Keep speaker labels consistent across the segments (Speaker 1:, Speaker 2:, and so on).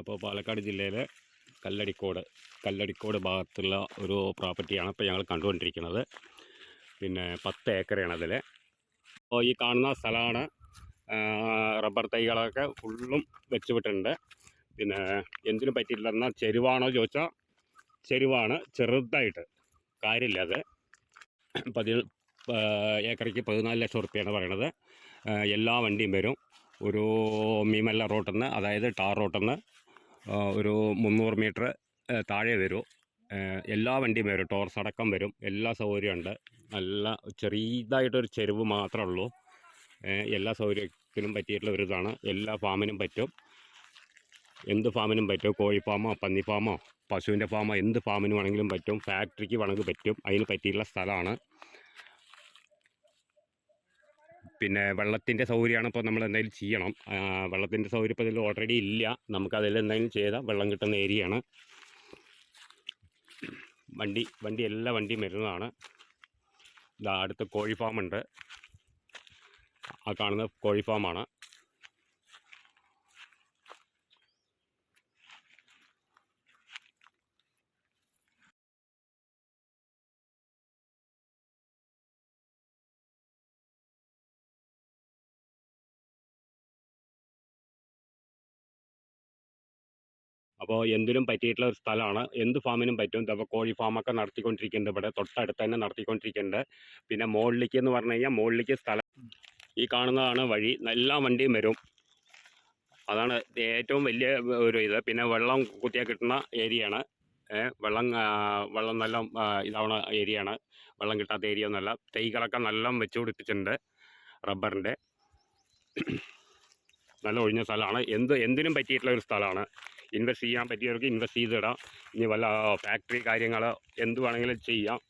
Speaker 1: അപ്പോൾ പാലക്കാട് ജില്ലയിലെ കല്ലടിക്കോട് കല്ലടിക്കോട് ഭാഗത്തുള്ള ഒരു പ്രോപ്പർട്ടിയാണ് ഇപ്പോൾ ഞങ്ങൾ കണ്ടുകൊണ്ടിരിക്കുന്നത്. പിന്നെ പത്ത് ഏക്കറാണ് അതിൽ. അപ്പോൾ ഈ കാണുന്ന സ്ഥലമാണ് റബ്ബർ തൈകളൊക്കെ ഫുള്ളും വെച്ച് വിട്ടിട്ടുണ്ട് പിന്നെ എന്തിനു പറ്റിയിട്ടില്ല എന്നാൽ ചെരുവാണോ ചോദിച്ചാൽ ചെരുവാണ് ചെറുതായിട്ട്. കാര്യമില്ല അത്. പതി ഏക്കറയ്ക്ക് പതിനാല് ലക്ഷം റുപ്യാണ് പറയണത്. എല്ലാ വണ്ടിയും വരും. ഒരു മീമല്ല റോട്ടിൽ നിന്ന് അതായത് ടാർ റോട്ടിൽ നിന്ന് ഒരു മുന്നൂറ് മീറ്റർ താഴെ വരും. എല്ലാ വണ്ടിയും വരും. ടോർസ് അടക്കം വരും. എല്ലാ സൗകര്യമുണ്ട് നല്ല ചെറിയതായിട്ടൊരു ചെരുവ് മാത്രമേ ഉള്ളൂ. എല്ലാ സൗകര്യത്തിനും പറ്റിയിട്ടുള്ള ഒരു ഇതാണ്. എല്ലാ ഫാമിനും പറ്റും. എന്ത് ഫാമിനും പറ്റും? കോഴി ഫാമോ പന്നി ഫാമോ പശുവിന്റെ ഫാമോ എന്ത് ഫാമിനും വേണമെങ്കിലും പറ്റും. ഫാക്ടറിക്ക് വേണമെങ്കിൽ പറ്റും. അതിന് പറ്റിയിട്ടുള്ള സ്ഥലമാണ്. പിന്നെ വെള്ളത്തിന്റെ സൗകര്യമാണ് ഇപ്പോൾ നമ്മൾ എന്തെങ്കിലും ചെയ്യണം. വെള്ളത്തിന്റെ സൗകര്യം ഇപ്പോൾ ഇതിൽ ഓൾറെഡി ഇല്ല. നമുക്ക് നമുക്കതിൽ എന്തെങ്കിലും ചെയ്താൽ വെള്ളം കിട്ടുന്ന ഏരിയയാണ് വണ്ടി വണ്ടി എല്ലാ വണ്ടിയും വരുന്നതാണ്. ഇതാ അടുത്ത് കോഴി ഫാമുണ്ട് ആ കാണുന്ന കോഴി ഫാമാണ് അപ്പോൾ എന്തിനും പറ്റിയിട്ടുള്ള ഒരു സ്ഥലമാണ്. എന്ത് ഫാമിനും പറ്റും. ഇപ്പോൾ കോഴി ഫാമൊക്കെ നടത്തിക്കൊണ്ടിരിക്കുന്നുണ്ട് ഇവിടെ. തൊട്ടടുത്ത് തന്നെ നടത്തിക്കൊണ്ടിരിക്കുന്നുണ്ട്. പിന്നെ മുകളിലേക്ക് എന്ന് പറഞ്ഞു കഴിഞ്ഞാൽ മുകളിലേക്ക് സ്ഥലം ഈ കാണുന്നതാണ് വഴി. എല്ലാ വണ്ടിയും വരും. അതാണ് ഏറ്റവും വലിയ ഒരു ഇത്. പിന്നെ വെള്ളം കുത്തിയാൽ കിട്ടുന്ന ഏരിയയാണ്. വെള്ളം വെള്ളം നല്ല ഇതാവണ ഏരിയയാണ്. വെള്ളം കിട്ടാത്ത ഏരിയ ഒന്നുമല്ല. തൈകളൊക്കെ നല്ല വെച്ച് പിടിപ്പിച്ചിട്ടുണ്ട് റബ്ബറിന്റെ. നല്ല ഒഴിഞ്ഞ സ്ഥലമാണ്. എന്ത് എന്തിനും പറ്റിയിട്ടുള്ള ഒരു സ്ഥലമാണ്. ഇൻവെസ്റ്റ് ചെയ്യാൻ പറ്റിയവർക്ക് ഇൻവെസ്റ്റ് ചെയ്തിടാം. ഇനി വല്ല ഫാക്ടറി കാര്യങ്ങൾ എന്ത് വേണമെങ്കിലും ചെയ്യാം.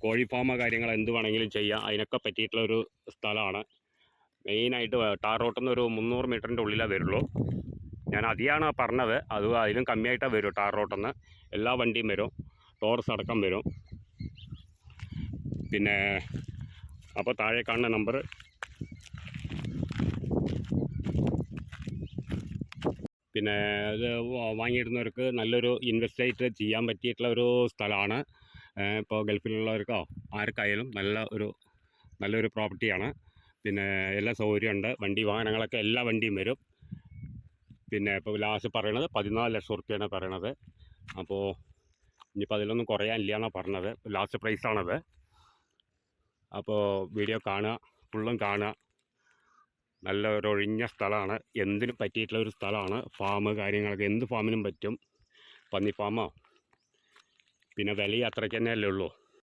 Speaker 1: കോഴി ഫാമ കാര്യങ്ങൾ എന്ത് വേണമെങ്കിലും ചെയ്യാം. അതിനൊക്കെ പറ്റിയിട്ടുള്ള ഒരു സ്ഥലമാണ്. മെയിനായിട്ട് ടാർ റോട്ടിൽ നിന്ന് ഒരു മുന്നൂറ് മീറ്ററിന്റെ ഉള്ളിലേ വരുള്ളൂ. ഞാൻ അതിയാണ് പറഞ്ഞത്. അത് അതിലും കമ്മിയായിട്ടേ വരും ടാർ റോട്ടിൽ നിന്ന് എല്ലാ വണ്ടിയും വരും. ടോർസ് അടക്കം വരും. പിന്നെ അപ്പോൾ താഴെ കാണുന്ന നമ്പർ പിന്നെ ഇത് വാങ്ങിയിടുന്നവർക്ക് നല്ലൊരു ഇൻവെസ്റ്റേറ്റ് ചെയ്യാൻ പറ്റിയിട്ടുള്ള ഒരു സ്ഥലമാണ്. ഇപ്പോൾ ഗൾഫിലുള്ളവർക്കോ ആർക്കായാലും നല്ല ഒരു നല്ലൊരു പ്രോപ്പർട്ടിയാണ് പിന്നെ എല്ലാ സൗകര്യമുണ്ട് വണ്ടി വാഹനങ്ങളൊക്കെ എല്ലാ വണ്ടിയും വരും. പിന്നെ ഇപ്പോൾ ലാസ്റ്റ് പറയണത് പതിനാല് ലക്ഷം റുപ്യാണ് പറയണത്. അപ്പോൾ ഇനിയിപ്പോൾ അതിലൊന്നും കുറയാനില്ല എന്നാണ് പറഞ്ഞത് ലാസ്റ്റ് പ്രൈസാണത് അപ്പോൾ വീഡിയോ കാണുക ഫുള്ളും കാണുക. നല്ല ഒഴിഞ്ഞ സ്ഥലമാണ് എന്തിനും പറ്റിയിട്ടുള്ള ഒരു സ്ഥലമാണ് ഫാം കാര്യങ്ങളൊക്കെ എന്ത് ഫാമിനും പറ്റും? പന്നി ഫാമോ? പിന്നെ വില അത്രയ്ക്ക് തന്നെയല്ലേ ഉള്ളൂ.